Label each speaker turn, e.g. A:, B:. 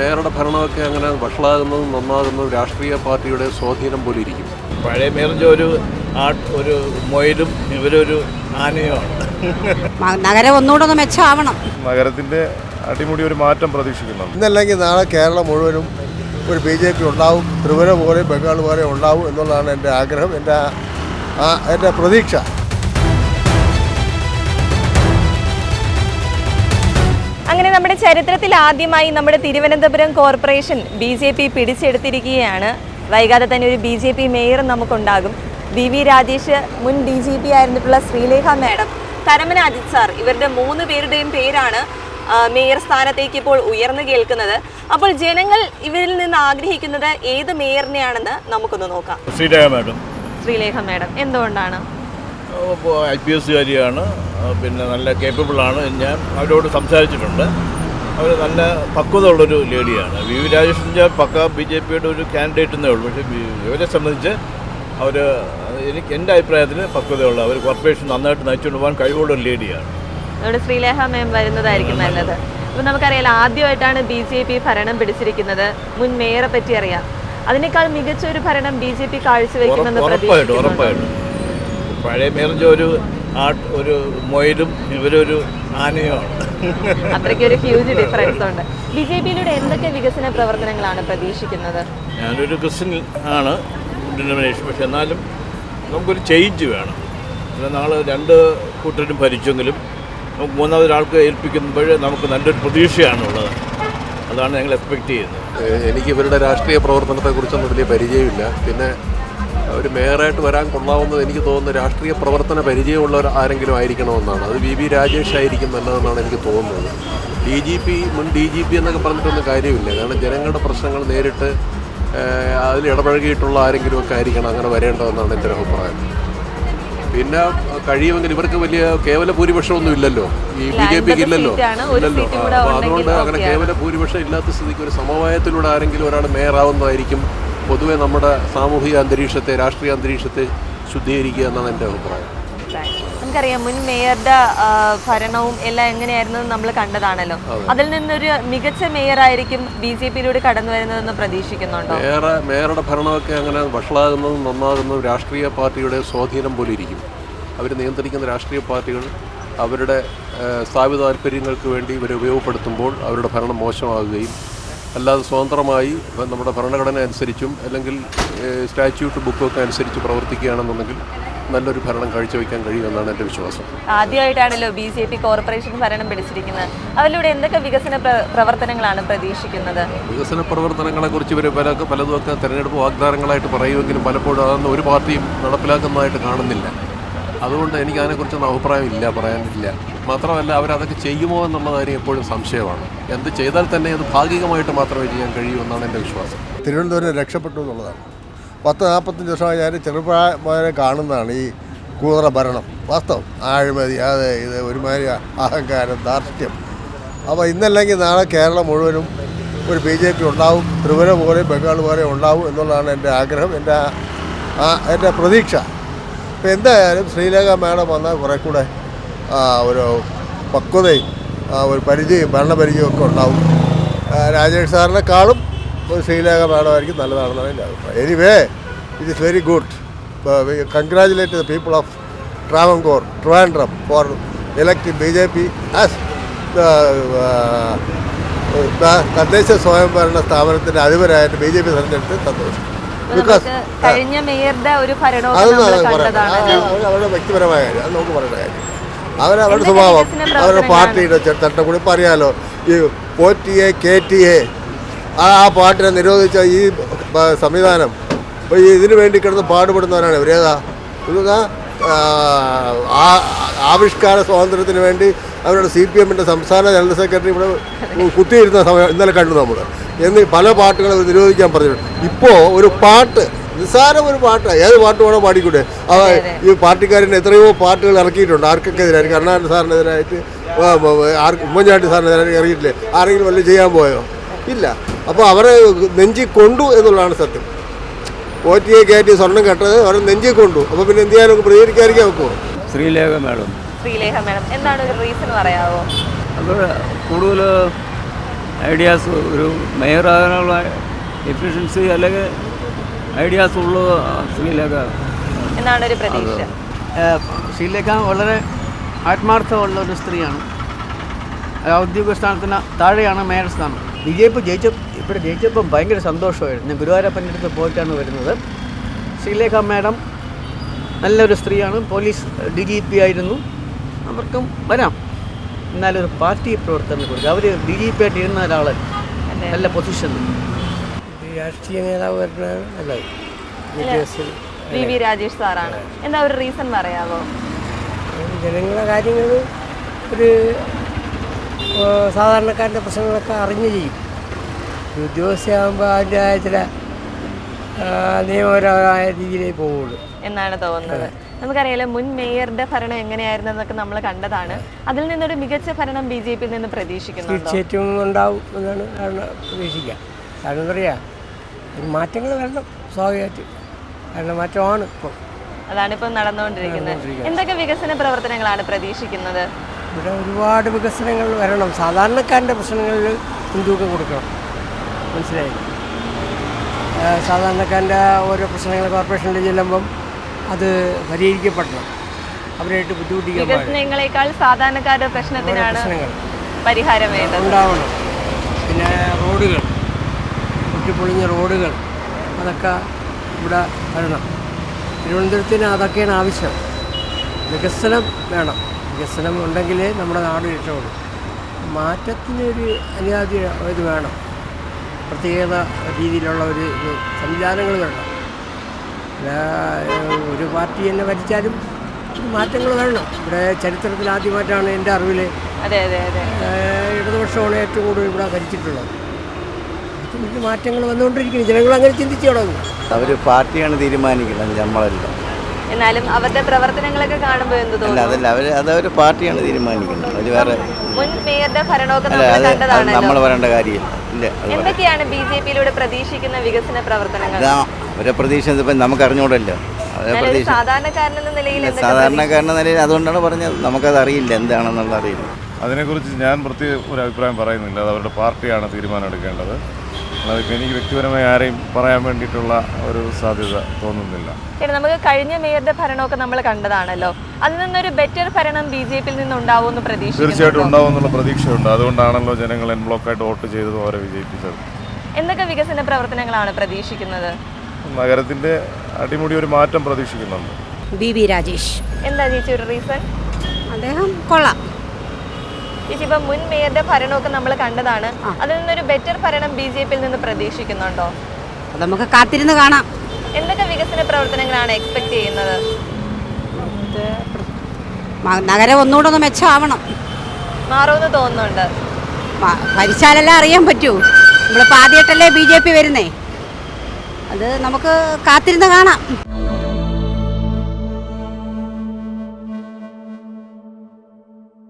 A: മേയറുടെ ഭരണമൊക്കെ അങ്ങനെ വഷളാകുന്നതും നന്നാകുന്നതും രാഷ്ട്രീയ പാർട്ടിയുടെ സ്വാധീനം പോലെ ഇരിക്കും.
B: പഴയ മേറിന്റെ ഒരു ഒരു മൊയിലും ഇവരൊരു ആനയുമാണ്.
C: നഗരം ഒന്നുകൂടെ ഒന്ന് മെച്ചമാവണം.
D: നഗരത്തിന്റെ അടിമുടി ഒരു മാറ്റം പ്രതീക്ഷിക്കുന്നു
E: ഇന്നല്ലെങ്കിൽ നാളെ കേരളം മുഴുവനും ഒരു ബി ജെ പി ഉണ്ടാവും ത്രിപുര പോലെ ബംഗാൾ പോലെ ഉണ്ടാവും എന്നുള്ളതാണ് എന്റെ ആഗ്രഹം എന്റെ ആ എന്റെ പ്രതീക്ഷ.
F: ചരിത്രത്തിൽ ആദ്യമായി നമ്മുടെ Thiruvananthapuram corporation B J P പിടിച്ചെടുത്തിരിക്കുകയാണ്. വൈകാതെ തന്നെ ഒരു ബി ജെ പി മേയറും നമുക്കുണ്ടാകും. വി വി രാജേഷ് മുൻ ഡി ജി പി ആയിരുന്നിട്ടുള്ള ശ്രീലേഖ മാഡം കരമന അജിത് സാർ ഇവരുടെ മൂന്ന് പേരുടെയും പേരാണ് മേയർ സ്ഥാനത്തേക്ക് ഇപ്പോൾ ഉയർന്നു കേൾക്കുന്നത്. അപ്പോൾ ജനങ്ങൾ ഇവരിൽ നിന്ന് ആഗ്രഹിക്കുന്നത് ഏത് മേയറിനെയാണെന്ന് നമുക്കൊന്ന് നോക്കാം.
B: ശ്രീലേഖ മാഡം.
F: ശ്രീലേഖ മാഡം എന്തുകൊണ്ടാണ്?
B: ഐ പി കാര്യമാണ് പിന്നെ നല്ല കേപ്പബിളാണ് ഞാൻ അവരോട് സംസാരിച്ചിട്ടുണ്ട്. അവർ നല്ല പക്വത ഉള്ളൊരു ലേഡിയാണ്. വി വി രാജേഷിന്റെ പക്ക ബി ജെ പിയുടെ ഒരു കാൻഡിഡേറ്റ് എന്നേ ഉള്ളൂ. പക്ഷേ ഇവരെ സംബന്ധിച്ച് അവർ എനിക്ക് എന്റെ അഭിപ്രായത്തിൽ പക്വതയുള്ള അവർ കോർപ്പറേഷൻ നന്നായിട്ട് നയിച്ചുകൊണ്ട് പോകാൻ കഴിവുള്ള ഒരു ലേഡിയാണ്.
F: നമ്മുടെ ശ്രീലേഖ മേം വരുന്നതായിരിക്കും നല്ലത്. ഇപ്പം നമുക്കറിയാലോ ആദ്യമായിട്ടാണ് ബി ജെ പി ഭരണം പിടിച്ചിരിക്കുന്നത്. മുൻ മേയറെ പറ്റി അറിയാം. അതിനേക്കാൾ മികച്ച ഒരു ഭരണം ബി ജെ പി കാഴ്ചവെക്കുമെന്ന്
B: ഉറപ്പ്- ഉറപ്പായിട്ടും ഉറപ്പായിട്ടും. പഴയ ഒരു ആട്ട് ഒരു മൊയിലും ഇവരൊരു ആനയുമാണ്.
F: അത്രയ്ക്ക് ഒരു ഹ്യൂജ് ഡിഫറൻസ് ഉണ്ട്. ബി ജെ പിയിലൂടെ എന്തൊക്കെ വികസന പ്രവർത്തനങ്ങളാണ് പ്രതീക്ഷിക്കുന്നത്?
B: ഞാനൊരു ക്രിസ്ത്യൻ ആണ് ഡിനോമിനേഷൻ പക്ഷെ എന്നാലും നമുക്കൊരു ചേഞ്ച് വേണം. നാളെ രണ്ട് കൂട്ടരും ഭരിച്ചെങ്കിലും നമുക്ക് മൂന്നാമതൊരാൾക്ക് ഏൽപ്പിക്കുമ്പോൾ നമുക്ക് നല്ലൊരു പ്രതീക്ഷയാണുള്ളത്. അതാണ് ഞങ്ങൾ എക്സ്പെക്റ്റ് ചെയ്യുന്നത്.
A: എനിക്ക് ഇവരുടെ രാഷ്ട്രീയ പ്രവർത്തനത്തെക്കുറിച്ചൊന്നും വലിയ പരിചയമില്ല. പിന്നെ ഒരു മേയറായിട്ട് വരാൻ കൊള്ളാവുന്നത് എനിക്ക് തോന്നുന്നത് രാഷ്ട്രീയ പ്രവർത്തന പരിചയമുള്ളവർ ആരെങ്കിലും ആയിരിക്കണമെന്നാണ്. അത് വി വി രാജേഷ് ആയിരിക്കും നല്ലതെന്നാണ് എനിക്ക് തോന്നുന്നത്. ഡി ജി പി മുൻ ഡി ജി പി എന്നൊക്കെ പറഞ്ഞിട്ടൊന്നും കാര്യമില്ല. കാരണം ജനങ്ങളുടെ പ്രശ്നങ്ങൾ നേരിട്ട് അതിൽ ഇടപഴകിയിട്ടുള്ള ആരെങ്കിലുമൊക്കെ ആയിരിക്കണം അങ്ങനെ വരേണ്ടതെന്നാണ് എന്റെ അഭിപ്രായം. പിന്നെ കഴിയുമെങ്കിൽ ഇവർക്ക് വലിയ കേവല ഭൂരിപക്ഷമൊന്നും ഇല്ലല്ലോ. ഈ ബി ജെ പിക്ക് ഇല്ലല്ലോ. ഇല്ലല്ലോ. അപ്പോൾ അതുകൊണ്ട് അങ്ങനെ. കേവല ഭൂരിപക്ഷം ഇല്ലാത്ത സ്ഥിതിക്ക് ഒരു സമവായത്തിലൂടെ ആരെങ്കിലും ഒരാൾ മേയറാവുന്നതായിരിക്കും പൊതുവെ നമ്മുടെ സാമൂഹിക അന്തരീക്ഷത്തെ രാഷ്ട്രീയ അന്തരീക്ഷത്തെ ശുദ്ധീകരിക്കുക എന്നാണ് എന്റെ അഭിപ്രായം.
F: നമുക്കറിയാം മുൻ മേയറുടെ ഭരണവും എല്ലാം എങ്ങനെയായിരുന്നു നമ്മൾ കണ്ടതാണല്ലോ. അതിൽ നിന്നൊരു മികച്ച മേയർ ആയിരിക്കും ബി ജെ പിയിലൂടെ കടന്നു വരുന്നതെന്ന് പ്രതീക്ഷിക്കുന്നുണ്ടോ?
A: മേയറെ മേയറുടെ ഭരണമൊക്കെ അങ്ങനെ വഷളാകുന്നതും നന്നാകുന്നതും രാഷ്ട്രീയ പാർട്ടിയുടെ സ്വാധീനം പോലെ ഇരിക്കും. അവർ നിയന്ത്രിക്കുന്ന രാഷ്ട്രീയ പാർട്ടികൾ അവരുടെ സ്ഥാപിത താല്പര്യങ്ങൾക്ക് വേണ്ടി ഇവരെ ഉപയോഗപ്പെടുത്തുമ്പോൾ അവരുടെ ഭരണം മോശമാകുകയും അല്ലാതെ സ്വതന്ത്രമായി നമ്മുടെ ഭരണഘടന അനുസരിച്ചും അല്ലെങ്കിൽ സ്റ്റാച്യൂട്ട് സ്റ്റാറ്റ്യൂട്ട് ബുക്കൊക്കെ അനുസരിച്ച് പ്രവർത്തിക്കുകയാണെന്നുണ്ടെങ്കിൽ നല്ലൊരു ഭരണം കാഴ്ചവെക്കാൻ കഴിയുമെന്നാണ് എന്റെ വിശ്വാസം.
F: ആദ്യമായിട്ടാണല്ലോ ബി ജെ പി കോർപ്പറേഷൻ ഭരണം പിടിച്ചിരിക്കുന്നത്. അതിലൂടെ എന്തൊക്കെ വികസന പ്രവർത്തനങ്ങളാണ് പ്രതീക്ഷിക്കുന്നത്?
A: വികസന പ്രവർത്തനങ്ങളെക്കുറിച്ച് ഇവർ പല പലതുമൊക്കെ തെരഞ്ഞെടുപ്പ് വാഗ്ദാനങ്ങളായിട്ട് പറയുമെങ്കിലും പലപ്പോഴും അതൊന്നും ഒരു പാർട്ടിയും നടപ്പിലാക്കുന്നതായിട്ട് കാണുന്നില്ല. അതുകൊണ്ട് എനിക്ക് അതിനെക്കുറിച്ചൊന്നും അഭിപ്രായം ഇല്ല പറയാനില്ല. മാത്രമല്ല അവരതൊക്കെ ചെയ്യുമോ എന്നുള്ള കാര്യം എപ്പോഴും സംശയമാണ്. എന്ത് ചെയ്താൽ തന്നെ അത് ഭാഗികമായിട്ട് മാത്രമേ ചെയ്യാൻ കഴിയൂ എന്നാണ് എന്റെ വിശ്വാസം.
E: തിരുവനന്തപുരം രക്ഷപ്പെട്ടു എന്നുള്ളതാണ്. പത്ത് നാൽപ്പത്തഞ്ച് വർഷമായി ഞാൻ മുതലേ കാണുന്നതാണ് ഈ കൂതറ ഭരണം. വാസ്തവം. ആഴ്മതി അത് ഇത് ഒരുമാതിരി അഹങ്കാരം ധാർഷ്ട്യം. അപ്പോൾ ഇന്നല്ലെങ്കിൽ നാളെ കേരളം മുഴുവനും ഒരു ബി ജെ പി ഉണ്ടാവും ത്രിപുര പോലെ ബംഗാൾ പോലെ ഉണ്ടാവും എന്നുള്ളതാണ് എന്റെ ആഗ്രഹം എന്റെ ആ എന്റെ പ്രതീക്ഷ. അപ്പോൾ എന്തായാലും ശ്രീലേഖ മാഡം വന്നാൽ കുറേ കൂടെ ഒരു പക്വതയും ഒരു പരിചയം ഭരണപരിചയം ഒക്കെ ഉണ്ടാവും. രാജേഷ് സാറിനെക്കാളും ഒരു ശ്രീലേഖ മാഡമായിരിക്കും നല്ലതാണെന്നാണ് എന്റെ അഭിപ്രായം. Anyway it is very good congratulate the people of Travancore Trivandrum for elect B J P as തദ്ദേശ സ്വയംഭരണ സ്ഥാപനത്തിന്റെ അധിപരായിട്ട് ബി ജെ പി തെരഞ്ഞെടുത്ത് സന്തോഷം
F: നമുക്ക് കഴിഞ്ഞ മേയറുടെ ഒരു ഭരണവും
E: കണ്ടതാണ്. അവരുടെ വ്യക്തിപരമായ കാര്യം. അത് നമുക്ക് പറയേണ്ട കാര്യം. അവരവരുടെ സ്വഭാവം അവരുടെ പാർട്ടിയുടെ ചട്ടക്കൂടി ഇപ്പം അറിയാലോ ഈ എ കെ ടി എ ആ പാട്ടിനെ പാർട്ടിനെ നിരോധിച്ച ഈ സംവിധാനം അപ്പോൾ ഈ ഇതിനു വേണ്ടി കിടന്ന് പാടുപെടുന്നവരാണ് ഇവരേതാ ആവിഷ്കാര സ്വാതന്ത്ര്യത്തിന് വേണ്ടി അവരുടെ സി പി എമ്മിന്റെ സംസ്ഥാന ജനറൽ സെക്രട്ടറി ഇവിടെ കുത്തിയിരുന്ന സമയം ഇന്നലെ കണ്ടു നമ്മൾ എന്ന് പല പാട്ടുകളും നിരോധിക്കാൻ പറഞ്ഞിട്ടുണ്ട് ഇപ്പോൾ ഒരു പാട്ട് നിസ്സാരം ഒരു പാട്ട്. ഏത് പാട്ട് വേണോ പാടിക്കൂടെ. ആ ഈ പാർട്ടിക്കാരൻ എത്രയോ പാട്ടുകൾ ഇറക്കിയിട്ടുണ്ട്. ആർക്കൊക്കെ എതിരായി കരുണാകരൻ സാറിനെതിരായിട്ട് ആർക്ക് ഉമ്മൻചാണ്ടി സാറിനെതിരായിട്ട് ഇറങ്ങിയിട്ടില്ലേ? ആരെങ്കിലും വല്ലതും ചെയ്യാൻ പോയോ? ഇല്ല. അപ്പോൾ അവരെ നെഞ്ചി കൊണ്ടു എന്നുള്ളതാണ് സത്യം. ഒ ടി എ കയറ്റി സ്വർണം കെട്ടത് അവരെ നെഞ്ചി കൊണ്ടു. അപ്പോൾ പിന്നെ എന്ത് ചെയ്യാനൊക്കെ പ്രതികരിക്കാതിരിക്കാൻ വെക്കുമോ
D: ശ്രീലേഖ മാഡം.
F: ശ്രീലേഖ മാഡം എന്താണ് ഒരു റീസൺ പറയാമോ
D: അത് കൂടുതൽ
G: ഐഡിയാസ് ഒരു മേയർ ആകാനുള്ള എഫിഷ്യൻസി അല്ലെങ്കിൽ ഐഡിയാസ് ഉള്ള ശ്രീലേഖ.
F: എന്നാണ് ഒരു പ്രതീക്ഷ
H: ശ്രീലേഖ വളരെ ആത്മാർത്ഥമുള്ള ഒരു സ്ത്രീയാണ്. ഔദ്യോഗിക സ്ഥാനത്തിന് താഴെയാണ് മേയർ സ്ഥാനം. ബി ജെ പി ജയിച്ച ഇവിടെ ജയിച്ചപ്പം ഭയങ്കര സന്തോഷമായിരുന്നു. ഞാൻ ഗുരുവായൂരപ്പന്റെ അടുത്ത് പോയിട്ടാണ് വരുന്നത്. ശ്രീലേഖ മാഡം നല്ലൊരു സ്ത്രീയാണ്. പോലീസ് ഡി ജി പി ആയിരുന്നു. അവർക്കും വരാം. എന്നാലൊരു പാർട്ടി പ്രവർത്തനം കൊടുക്കുക. അവർ ബി ജെ പി ആയിട്ട് ഇരുന്ന ഒരാൾ നല്ല പൊസിഷനിൽ
I: രാഷ്ട്രീയ നേതാവ് വരുന്നതാണ് നല്ലത്. വിദ്യാഭ്യാസത്തിൽ
F: വി വി രാജേഷ് സാറാണ്. എന്താ ഒരു റീസൺ പറയാമോ
I: ജനങ്ങളുടെ കാര്യങ്ങൾ ഒരു സാധാരണക്കാരന്റെ പ്രശ്നങ്ങളൊക്കെ അറിഞ്ഞു ചെയ്യും. ഉദ്യോഗസ്ഥയാകുമ്പോൾ അതിന്റെതായ ചില നിയമപരമായ രീതിയിലേ പോവുള്ളൂ.
F: എന്നാണ് തോന്നുന്നത്. നമുക്കറിയാലോ മുൻ മേയറുടെ ഭരണം എങ്ങനെയായിരുന്നു എന്നൊക്കെ നമ്മൾ കണ്ടതാണ്. അതിൽ നിന്നൊരു മികച്ച ഭരണം ബി ജെ പിയിൽ നിന്ന് പ്രതീക്ഷിക്കുന്നുണ്ടോ?
I: തീർച്ചയായിട്ടും ഉണ്ടാവും എന്നാണ് കാരണം എന്താ പറയുക മാറ്റങ്ങൾ വരണം സ്വാഭാവികമായിട്ട്. കാരണം മാറ്റമാണ് ഇപ്പോൾ
F: അതാണ് ഇപ്പം നടന്നുകൊണ്ടിരിക്കുന്നത്. എന്തൊക്കെ വികസന പ്രവർത്തനങ്ങളാണ് പ്രതീക്ഷിക്കുന്നത്?
I: ഇവിടെ ഒരുപാട് വികസനങ്ങൾ വരണം. സാധാരണക്കാരന്റെ പ്രശ്നങ്ങളിൽ മുൻതൂക്കം കൊടുക്കണം? മനസ്സിലായി സാധാരണക്കാരന്റെ ഓരോ പ്രശ്നങ്ങൾ കോർപ്പറേഷനിൽ ചെല്ലുമ്പം അത് പരിഹരിക്കപ്പെടണം. അവരായിട്ട് ബുദ്ധിമുട്ടിക്കാൻ പാടില്ല.
F: വികസനങ്ങളെക്കാൾ സാധാരണക്കാരുടെ
I: ഓരോ
F: പ്രശ്നത്തിനാണ് പരിഹാരം വേണ്ടത്.
I: ഉണ്ടാവണം. പിന്നെ റോഡുകൾ പൊട്ടിപ്പൊളിഞ്ഞ റോഡുകൾ അതൊക്കെ ഇവിടെ വരണം. തിരുവനന്തപുരത്തിന് അതൊക്കെയാണ് ആവശ്യം. വികസനം വേണം. വികസനം ഉണ്ടെങ്കിലേ നമ്മുടെ നാട് രക്ഷപ്പെടും മാറ്റത്തിനൊരു അനുയാതി ഇത് വേണം. പ്രത്യേകത രീതിയിലുള്ള ഒരു സംവിധാനങ്ങൾ വേണം ഒരു പാർട്ടി തന്നെ ഭരിച്ചാലും മാറ്റങ്ങൾ വേണം ഇവിടെ ചരിത്രത്തിൽ ആദ്യമായിട്ടാണ് എന്റെ അറിവിൽ ഇടതുപക്ഷമാണ് ഏറ്റവും കൂടുതൽ ഇവിടെ ഭരിച്ചിട്ടുള്ളത്. മാറ്റങ്ങൾ വന്നുകൊണ്ടിരിക്കുന്നു. ജനങ്ങൾ അങ്ങനെ ചിന്തിച്ചു തുടങ്ങും.
J: അവർ പാർട്ടിയാണ് തീരുമാനിക്കുന്നത് നമ്മളല്ല.
F: എന്നാലും അവരുടെ പ്രവർത്തനങ്ങളൊക്കെ കാണുമ്പോൾ എന്ത് തോന്നുന്നു
J: അതല്ല അവർ അതവർ പാർട്ടിയാണ് തീരുമാനിക്കുന്നത്. അത് വേറെ
F: മുൻ മേയറുടെ ഭരണമൊക്കെ നമ്മൾ
J: വരേണ്ട കാര്യമില്ല. ഇല്ല.
F: എന്തൊക്കെയാണ് ബി ജെ പിയിലൂടെ പ്രതീക്ഷിക്കുന്ന വികസന പ്രവർത്തനങ്ങൾ?
J: അവരെ പ്രതീക്ഷ ഇപ്പം നമുക്ക് അറിഞ്ഞൂടല്ലോ അവരെ പ്രതീക്ഷ
F: നിലയിൽ
J: നിലയിൽ അതുകൊണ്ടാണ് പറഞ്ഞത്. നമുക്കത് അറിയില്ല എന്താണെന്നുള്ള അറിയില്ല.
D: അതിനെക്കുറിച്ച് ഞാൻ പ്രത്യേക ഒരു അഭിപ്രായം പറയുന്നില്ല. അത് അവരുടെ പാർട്ടിയാണ് തീരുമാനം എടുക്കേണ്ടത്. എനിക്ക് വ്യക്തിപരമായി ആരെയും പറയാൻ വേണ്ടിയിട്ടുള്ള ഒരു സാധ്യത തോന്നുന്നില്ല.
F: നമുക്ക് കഴിഞ്ഞ മേയറുടെ ഭരണമൊക്കെ നമ്മൾ കണ്ടതാണല്ലോ. അതിൽ നിന്നൊരു ബെറ്റർ ഭരണം ബി ജെ പിയിൽ നിന്ന് ഉണ്ടാവുമെന്ന്
D: തീർച്ചയായിട്ടും
F: ഉണ്ടാവും
D: ഉണ്ടാവുമെന്നുള്ള പ്രതീക്ഷയുണ്ട്. അതുകൊണ്ടാണല്ലോ ജനങ്ങൾ എൻ ബ്ലോക്കായിട്ട് വോട്ട് ചെയ്തത് അവരെ വിജയിപ്പിച്ചത്.
F: എന്തൊക്കെ വികസന പ്രവർത്തനങ്ങളാണ് പ്രതീക്ഷിക്കുന്നത്?
D: നഗരത്തിന്റെ അടിമുടി ഒരു മാറ്റം പ്രതീക്ഷിക്കുന്നുണ്ട്.
C: B V Rajesh.
F: എന്താ ചേച്ചി ഒരു റീസൺ
C: അദ്ദേഹം കൊള്ളാം.
F: ഇപ്പം മുൻ മേയറുടെ ഭരണമൊക്കെ നമ്മൾ കണ്ടതാണ്. അതിൽ നിന്നൊരു ബെറ്റർ ഭരണം ബി ജെ പിയിൽ നിന്ന് പ്രതീക്ഷിക്കുന്നുണ്ടോ?
C: നമുക്ക് കാത്തിരുന്ന് കാണാം.
F: എന്തൊക്കെ വികസന പ്രവർത്തനങ്ങളാണ് എക്സ്പെക്ട് ചെയ്യുന്നത്?
C: നഗരം ഒന്നുകൂടെ ഒന്ന് മെച്ചമാവണം.
F: മാറുമെന്ന് തോന്നുന്നുണ്ട്.
C: ഭരിച്ചാലല്ലേ അറിയാൻ പറ്റൂ. നമ്മളിപ്പോൾ ആദ്യമായിട്ടല്ലേ ബി ജെ പി വരുന്നേ? അത് നമുക്ക് കാത്തിരുന്ന് കാണാം.